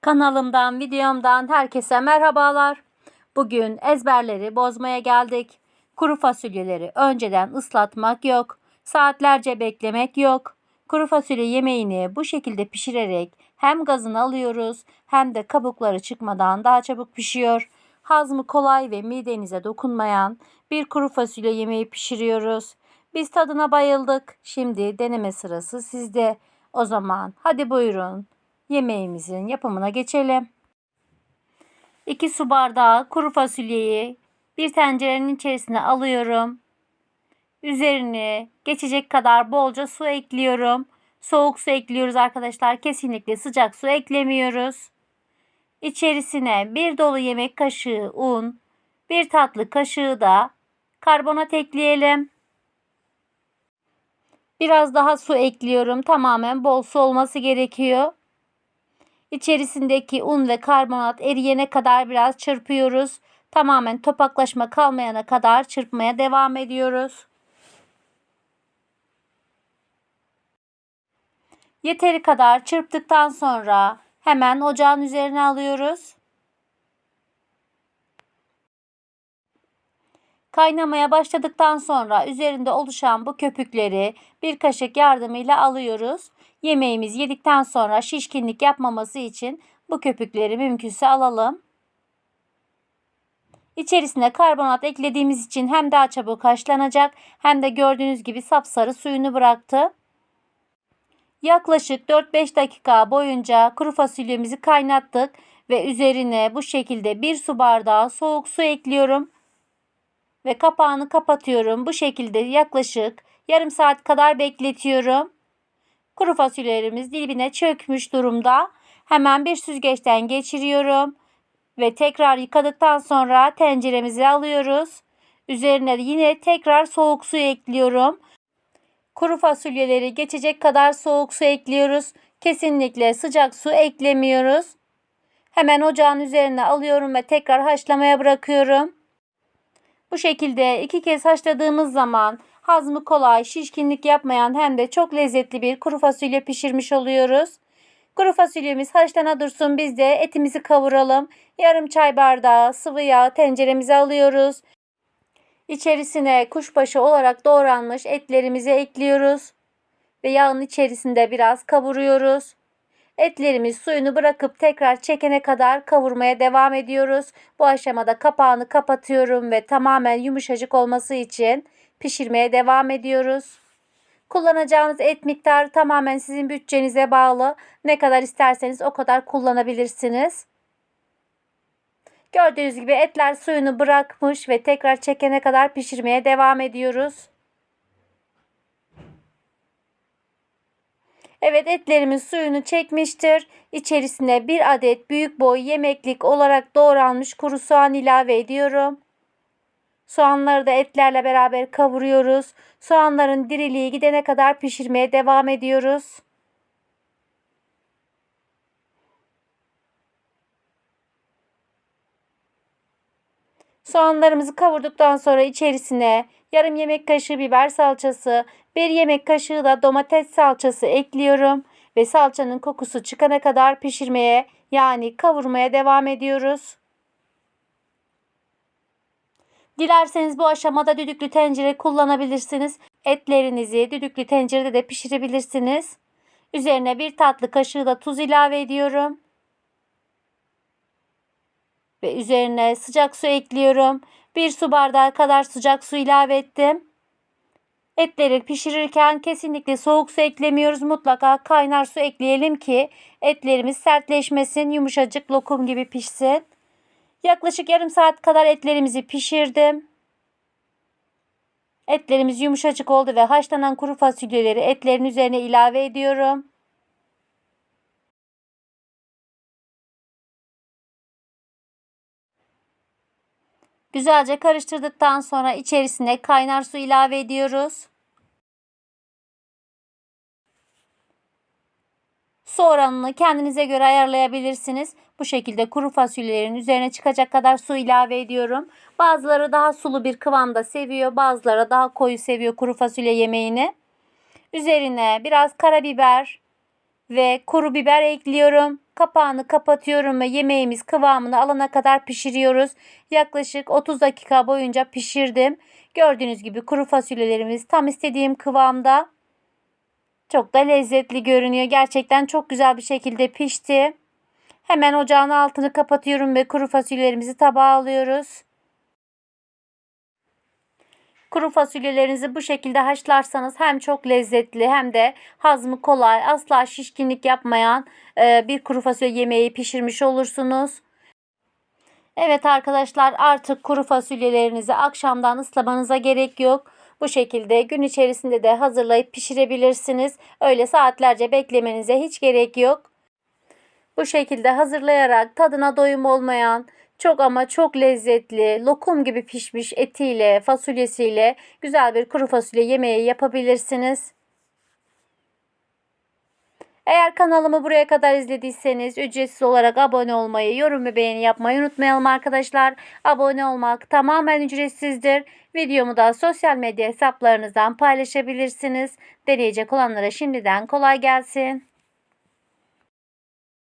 Kanalımdan, videomdan herkese merhabalar. Bugün ezberleri bozmaya geldik. Kuru fasulyeleri önceden ıslatmak yok. Saatlerce beklemek yok. Kuru fasulye yemeğini bu şekilde pişirerek hem gazını alıyoruz hem de kabukları çıkmadan daha çabuk pişiyor. Hazmı kolay ve midenize dokunmayan bir kuru fasulye yemeği pişiriyoruz. Biz tadına bayıldık. Şimdi deneme sırası sizde. O zaman hadi buyurun yemeğimizin yapımına geçelim. 2 su bardağı kuru fasulyeyi bir tencerenin içerisine alıyorum. Üzerine geçecek kadar bolca su ekliyorum. Soğuk su ekliyoruz arkadaşlar. Kesinlikle sıcak su eklemiyoruz. İçerisine bir dolu yemek kaşığı un, bir tatlı kaşığı da karbonat ekleyelim. Biraz daha su ekliyorum. Tamamen bol su olması gerekiyor. İçerisindeki un ve karbonat eriyene kadar biraz çırpıyoruz. Tamamen topaklaşma kalmayana kadar çırpmaya devam ediyoruz. Yeteri kadar çırptıktan sonra hemen ocağın üzerine alıyoruz. Kaynamaya başladıktan sonra üzerinde oluşan bu köpükleri bir kaşık yardımıyla alıyoruz. Yemeğimiz yedikten sonra şişkinlik yapmaması için bu köpükleri mümkünse alalım. İçerisine karbonat eklediğimiz için hem daha çabuk haşlanacak hem de gördüğünüz gibi sapsarı suyunu bıraktı. Yaklaşık 4-5 dakika boyunca kuru fasulyemizi kaynattık ve üzerine bu şekilde bir su bardağı soğuk su ekliyorum ve kapağını kapatıyorum. Bu şekilde yaklaşık yarım saat kadar bekletiyorum. Kuru fasulyelerimiz dibine çökmüş durumda. Hemen bir süzgeçten geçiriyorum ve tekrar yıkadıktan sonra tenceremize alıyoruz. Üzerine yine tekrar soğuk su ekliyorum. Kuru fasulyeleri geçecek kadar soğuk su ekliyoruz. Kesinlikle sıcak su eklemiyoruz. Hemen ocağın üzerine alıyorum ve tekrar haşlamaya bırakıyorum. Bu şekilde iki kez haşladığımız zaman hazmı kolay, şişkinlik yapmayan hem de çok lezzetli bir kuru fasulye pişirmiş oluyoruz. Kuru fasulyemiz haşlana dursun biz de etimizi kavuralım. Yarım çay bardağı sıvı yağ tenceremize alıyoruz. İçerisine kuşbaşı olarak doğranmış etlerimizi ekliyoruz. Ve yağın içerisinde biraz kavuruyoruz. Etlerimiz suyunu bırakıp tekrar çekene kadar kavurmaya devam ediyoruz. Bu aşamada kapağını kapatıyorum ve tamamen yumuşacık olması için pişirmeye devam ediyoruz. Kullanacağınız et miktarı tamamen sizin bütçenize bağlı. Ne kadar isterseniz o kadar kullanabilirsiniz. Gördüğünüz gibi etler suyunu bırakmış ve tekrar çekene kadar pişirmeye devam ediyoruz. Evet etlerimiz suyunu çekmiştir. İçerisine bir adet büyük boy yemeklik olarak doğranmış kuru soğan ilave ediyorum. Soğanları da etlerle beraber kavuruyoruz. Soğanların diriliği gidene kadar pişirmeye devam ediyoruz. Soğanlarımızı kavurduktan sonra içerisine yarım yemek kaşığı biber salçası, bir yemek kaşığı da domates salçası ekliyorum ve salçanın kokusu çıkana kadar pişirmeye yani kavurmaya devam ediyoruz. Dilerseniz bu aşamada düdüklü tencere kullanabilirsiniz. Etlerinizi düdüklü tencerede de pişirebilirsiniz. Üzerine bir tatlı kaşığı da tuz ilave ediyorum. Ve üzerine sıcak su ekliyorum. Bir su bardağı kadar sıcak su ilave ettim. Etleri pişirirken kesinlikle soğuk su eklemiyoruz. Mutlaka kaynar su ekleyelim ki etlerimiz sertleşmesin, yumuşacık lokum gibi pişsin. Yaklaşık yarım saat kadar etlerimizi pişirdim. Etlerimiz yumuşacık oldu ve haşlanan kuru fasulyeleri etlerin üzerine ilave ediyorum. Güzelce karıştırdıktan sonra içerisine kaynar su ilave ediyoruz. Su oranını kendinize göre ayarlayabilirsiniz. Bu şekilde kuru fasulyelerin üzerine çıkacak kadar su ilave ediyorum. Bazıları daha sulu bir kıvamda seviyor. Bazıları daha koyu seviyor kuru fasulye yemeğini. Üzerine biraz karabiber, ve kuru biber ekliyorum. Kapağını kapatıyorum ve yemeğimiz kıvamını alana kadar pişiriyoruz. Yaklaşık 30 dakika boyunca pişirdim. Gördüğünüz gibi kuru fasulyelerimiz tam istediğim kıvamda. Çok da lezzetli görünüyor. Gerçekten çok güzel bir şekilde pişti. Hemen ocağın altını kapatıyorum ve kuru fasulyelerimizi tabağa alıyoruz. Kuru fasulyelerinizi bu şekilde haşlarsanız hem çok lezzetli hem de hazmı kolay, asla şişkinlik yapmayan e, bir kuru fasulye yemeği pişirmiş olursunuz. Evet arkadaşlar artık kuru fasulyelerinizi akşamdan ıslamanıza gerek yok. Bu şekilde gün içerisinde de hazırlayıp pişirebilirsiniz. Öyle saatlerce beklemenize hiç gerek yok. Bu şekilde hazırlayarak tadına doyum olmayan çok ama çok lezzetli lokum gibi pişmiş etiyle fasulyesiyle güzel bir kuru fasulye yemeği yapabilirsiniz. Eğer kanalımı buraya kadar izlediyseniz ücretsiz olarak abone olmayı, yorum ve beğeni yapmayı unutmayalım arkadaşlar. Abone olmak tamamen ücretsizdir. Videomu da sosyal medya hesaplarınızdan paylaşabilirsiniz. Deneyecek olanlara şimdiden kolay gelsin.